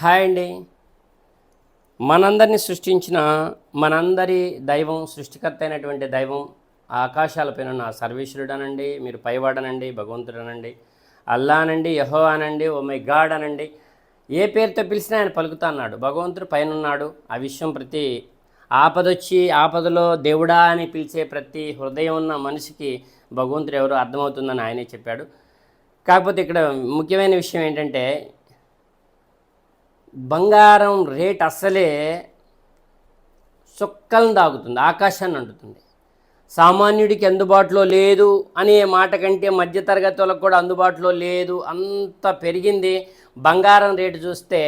Hi అండి. మనందరినీ సృష్టించిన మనందరి దైవం సృష్టికర్త అయినటువంటి దైవం ఆకాశాలపైన ఉన్న సర్వేశ్వరుడనండి మీరు పైవాడనండి భగవంతుడనండి అల్లా అనండి యహో అనండి ఓ మై గాడ్ అనండి. ఏ పేరుతో పిలిచినా ఆయన పలుకుతా అన్నాడు. భగవంతుడు పైన ఉన్నాడు ఆ విషయం ప్రతి ఆపదొచ్చి ఆపదలో దేవుడా అని పిలిచే ప్రతి హృదయం ఉన్న మనిషికి భగవంతుడు ఎవరు అర్థమవుతుందని ఆయనే చెప్పాడు. కాకపోతే ఇక్కడ ముఖ్యమైన విషయం ఏంటంటే బంగారం రేట్ అస్సలే చుక్కలను దాగుతుంది ఆకాశాన్ని అంటుతుంది. సామాన్యుడికి అందుబాటులో లేదు అనే మాట కంటే మధ్యతరగతి వాళ్ళకు కూడా అందుబాటులో లేదు అంత పెరిగింది బంగారం రేటు చూస్తే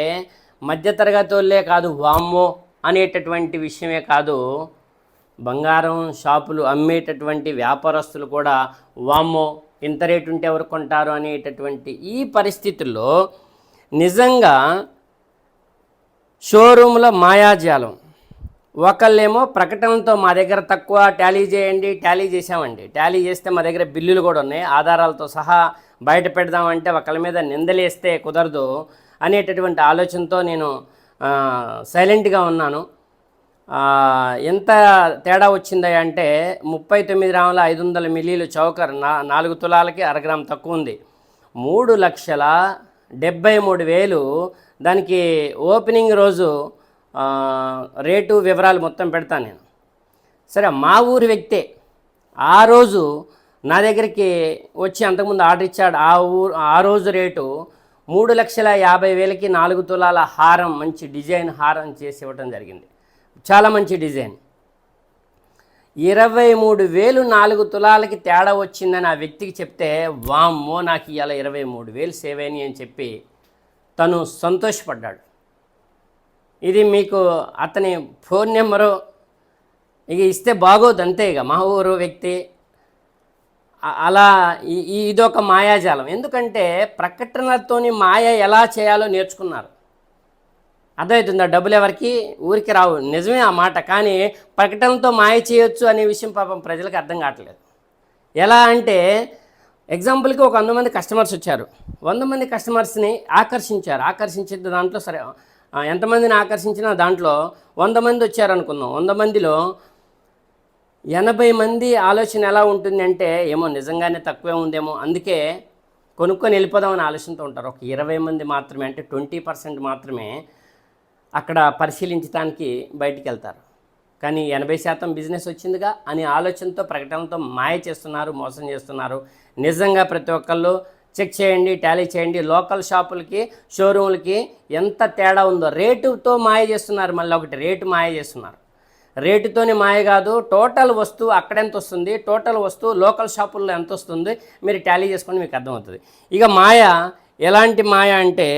మధ్యతరగతి వాళ్ళే కాదు వామ్మో అనేటటువంటి విషయమే కాదు. బంగారం షాపులు అమ్మేటటువంటి వ్యాపారస్తులు కూడా వామ్మో ఇంత రేటు ఉంటే ఎవరు కొంటారు అనేటటువంటి ఈ పరిస్థితుల్లో నిజంగా షోరూంలో మాయాజాలం. ఒకళ్ళేమో ప్రకటనతో మా దగ్గర తక్కువ టాలీ చేయండి టాలీ చేసామండి టాలీ చేస్తే మా దగ్గర బిల్లులు కూడా ఉన్నాయి. ఆధారాలతో సహా బయట పెడదామంటే ఒకళ్ళ మీద నిందలేస్తే కుదరదు అనేటటువంటి ఆలోచనతో నేను సైలెంట్గా ఉన్నాను. ఎంత తేడా వచ్చిందా అంటే ముప్పై తొమ్మిది గ్రాముల ఐదు వందల మిల్లీలు చౌకర్ నా నాలుగు తులాలకి అరగ్రామ్ తక్కువ ఉంది. మూడు లక్షల డెబ్బై మూడు వేలు దానికి ఓపెనింగ్ రోజు రేటు వివరాలు మొత్తం పెడతాను నేను. సరే మా ఊరి వ్యక్తే ఆ రోజు నా దగ్గరికి వచ్చి అంతకుముందు ఆర్డర్ ఇచ్చాడు. ఆ ఊరు ఆ రోజు రేటు మూడు లక్షల యాభై వేలకి నాలుగు తులాల హారం మంచి డిజైన్ హారం చేసి ఇవ్వడం జరిగింది. చాలా మంచి డిజైన్. ఇరవై మూడు వేలు నాలుగు తులాలకి తేడా వచ్చిందని ఆ వ్యక్తికి చెప్తే వామ్మో నాకు ఇవాళ ఇరవై మూడు వేలు సేవ్ అని చెప్పి తను సంతోషపడ్డాడు. ఇది మీకు అతని ఫోన్ నెంబరు. ఇక ఇస్తే బాగోదు అంతే ఇక. మా ఊరు వ్యక్తి. అలా ఈ- ఇదొక మాయాజాలం. ఎందుకంటే ప్రకటనలతోని మాయ ఎలా చేయాలో నేర్చుకున్నారు. అర్థమవుతుందా? డబ్బులు ఎవరికి? ఊరికి రావు. నిజమే ఆ మాట. కానీ ప్రకటనతో మాయ చేయొచ్చు అనే విషయం పాపం ప్రజలకు అర్థం కావట్లేదు. ఎలా అంటే ఎగ్జాంపుల్కి ఒక వంద మంది కస్టమర్స్ వచ్చారు. వంద మంది కస్టమర్స్ని ఆకర్షించారు. ఆకర్షించే దాంట్లో సరే ఎంతమందిని ఆకర్షించినా దాంట్లో వంద మంది వచ్చారు అనుకుందాం. వంద మందిలో ఎనభై మంది ఆలోచన ఎలా ఉంటుంది అంటే ఏమో నిజంగానే తక్కువే ఉందేమో. అందుకే కొనుక్కొని వెళ్ళిపోదామని ఆలోచనతో ఉంటారు. ఒక ఇరవై మంది మాత్రమే అంటే ట్వంటీ పర్సెంట్ మాత్రమే అక్కడ పరిశీలించడానికి బయటికి వెళ్తారు. కానీ ఎనభై శాతం బిజినెస్ వచ్చిందిగా అనే ఆలోచనతో ప్రకటనతో మాయ చేస్తున్నారు మోసం చేస్తున్నారు. నిజంగా ప్రతి ఒక్కళ్ళు చెక్ చేయండి టాలీ చేయండి. లోకల్ షాపులకి షోరూంలకి ఎంత తేడా ఉందో రేటుతో మాయ చేస్తున్నారు మళ్ళీ ఒకటి రేటు మాయ చేస్తున్నారు. రేటుతోనే మాయ కాదు టోటల్ వస్తువు అక్కడ ఎంత వస్తుంది టోటల్ వస్తువు లోకల్ షాపుల్లో ఎంత వస్తుంది మీరు టాలీ చేసుకొని మీకు అర్థమవుతుంది. ఇక మాయ ఎలాంటి మాయ అంటే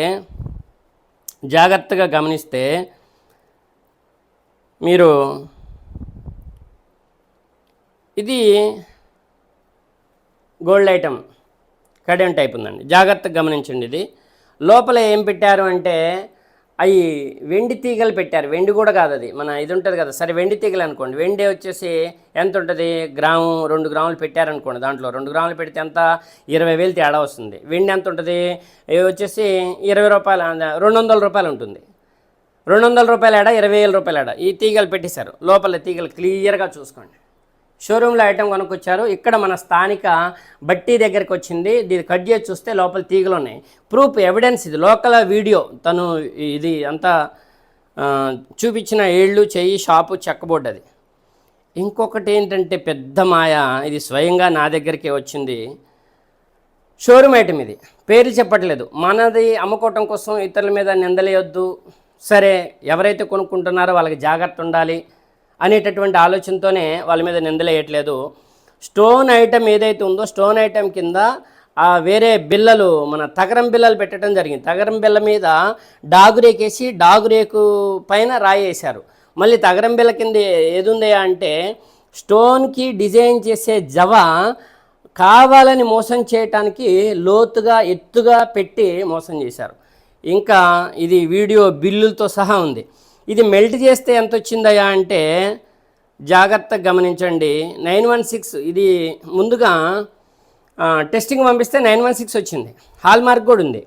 జాగ్రత్తగా గమనిస్తే మీరు ఇది గోల్డ్ ఐటమ్ కడెంట్ టైప్ ఉందండి. జాగ్రత్తగా గమనించండి ఇది. లోపల ఏం పెట్టారు అంటే అవి వెండి తీగలు పెట్టారు. వెండి కూడా కాదు అది. మన ఇది ఉంటుంది కదా. సరే వెండి తీగలు అనుకోండి. వెండి వచ్చేసి ఎంత ఉంటుంది? గ్రాము రెండు గ్రాములు పెట్టారనుకోండి దాంట్లో. రెండు గ్రాములు పెడితే ఎంత? ఇరవై వేలు తేడా వస్తుంది. వెండి ఎంత ఉంటుంది? వచ్చేసి ఇరవై రూపాయలు రెండు వందల రూపాయలు ఉంటుంది. రెండు వందల రూపాయల ఏడా ఇరవై వేల రూపాయల ఏడా ఈ తీగలు పెట్టేశారు. లోపల తీగలు క్లియర్గా చూసుకోండి. షోరూంలో ఐటెం కొనుక్కొచ్చారు. ఇక్కడ మన స్థానిక బట్టి దగ్గరికి వచ్చింది. దీన్ని కట్ చేసి చూస్తే లోపల తీగలు ఉన్నాయి. ప్రూఫ్ ఎవిడెన్స్ ఇది లోకల్ వీడియో. తను ఇది అంతా చూపించిన ఏళ్ళు చెయ్యి షాపు చెక్కబోర్డు అది. ఇంకొకటి ఏంటంటే పెద్ద మాయ. ఇది స్వయంగా నా దగ్గరికి వచ్చింది. షోరూమ్ ఐటమ్ ఇది. పేర్లు చెప్పట్లేదు. మనది అమ్ముకోవటం కోసం ఇతరుల మీద నిందలేయొద్దు. సరే ఎవరైతే కొనుక్కుంటున్నారో వాళ్ళకి జాగ్రత్త ఉండాలి అనేటటువంటి ఆలోచనతోనే వాళ్ళ మీద నిందలేయట్లేదు స్టోన్ ఐటెం ఏదైతే ఉందో స్టోన్ ఐటెం కింద ఆ వేరే బిల్లలు మన తగరం బిల్లలు పెట్టడం జరిగింది. తగరం బిల్ల మీద డాగురేకేసి డాగురేకు పైన రాయేశారు. మళ్ళీ తగరం బిల్ల కింద ఏదుందయా అంటే స్టోన్కి డిజైన్ చేసే జవ కావాలని మోసం చేయటానికి లోతుగా ఎత్తుగా పెట్టి మోసం చేశారు. ఇంకా ఇది వీడియో బిల్లులతో సహా ఉంది. ఇది మెల్ట్ చేస్తే ఎంత వచ్చిందయా అంటే జాగ్రత్తగా గమనించండి. నైన్ వన్ సిక్స్ ఇది ముందుగా టెస్టింగ్ పంపిస్తే నైన్ వన్ సిక్స్ వచ్చింది. హాల్ మార్క్ కూడా ఉంది.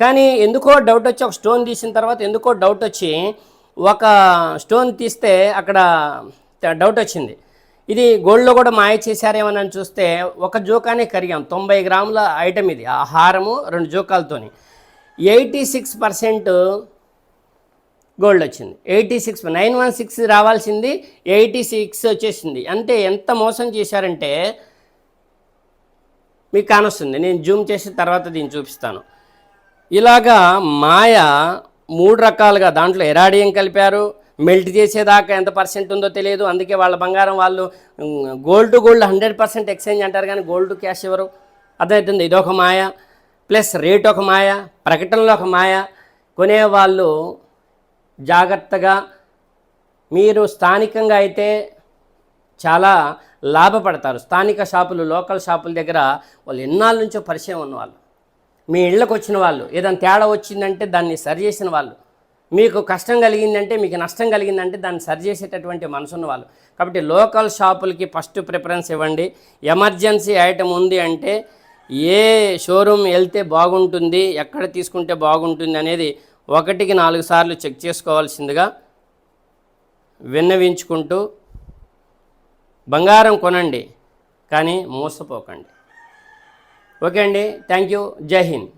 కానీ ఎందుకో డౌట్ వచ్చి ఒక స్టోన్ తీసిన తర్వాత ఎందుకో డౌట్ వచ్చి ఒక స్టోన్ తీస్తే అక్కడ డౌట్ వచ్చింది. ఇది గోల్డ్లో కూడా మాయ చేశారేమని చూస్తే ఒక జోకానే కరిగాం. తొంభై గ్రాముల ఐటమ్ ఇది. ఆహారము రెండు జోకాలతోని. ఎయిటీ సిక్స్ పర్సెంట్ గోల్డ్ వచ్చింది. Eighty six nine one six రావాల్సింది ఎయిటీ సిక్స్ వచ్చేసింది. అంటే ఎంత మోసం చేశారంటే మీకు కానొస్తుంది. నేను జూమ్ చేసిన తర్వాత దీన్ని చూపిస్తాను. ఇలాగా మాయ మూడు రకాలుగా దాంట్లో ఎరాడియం కలిపారు. మెల్ట్ చేసేదాకా ఎంత పర్సెంట్ ఉందో తెలియదు. అందుకే వాళ్ళ బంగారం వాళ్ళు gold to gold hundred percent exchange అంటారు కానీ గోల్డ్ క్యాష్ ఎవరు? అర్థమవుతుంది? ఇదొక మాయ. ప్లస్ రేట్ ఒక మాయ ప్రకటనలు ఒక మాయ. కొనేవాళ్ళు జాగ్రత్తగా మీరు స్థానికంగా అయితే చాలా లాభపడతారు. స్థానిక షాపులు లోకల్ షాపుల దగ్గర వాళ్ళు ఎన్నాళ్ళ నుంచో పరిచయం ఉన్నవాళ్ళు. మీ ఇళ్ళకు వచ్చిన వాళ్ళు ఏదైనా తేడా వచ్చిందంటే దాన్ని సరిచేసిన వాళ్ళు. మీకు కష్టం కలిగిందంటే మీకు నష్టం కలిగిందంటే దాన్ని సరి చేసేటటువంటి మనసున్న వాళ్ళు కాబట్టి లోకల్ షాపులకి ఫస్ట్ ప్రిఫరెన్స్ ఇవ్వండి. ఎమర్జెన్సీ ఐటమ్ ఉంది అంటే ఏ షోరూమ్ వెళ్తే బాగుంటుంది ఎక్కడ తీసుకుంటే బాగుంటుంది అనేది ఒకటికి నాలుగు సార్లు చెక్ చేసుకోవాల్సిందిగా విన్నవించుకుంటూ బంగారం కొనండి కానీ మోసపోకండి. ఓకే అండి థ్యాంక్ యూ జై హింద్.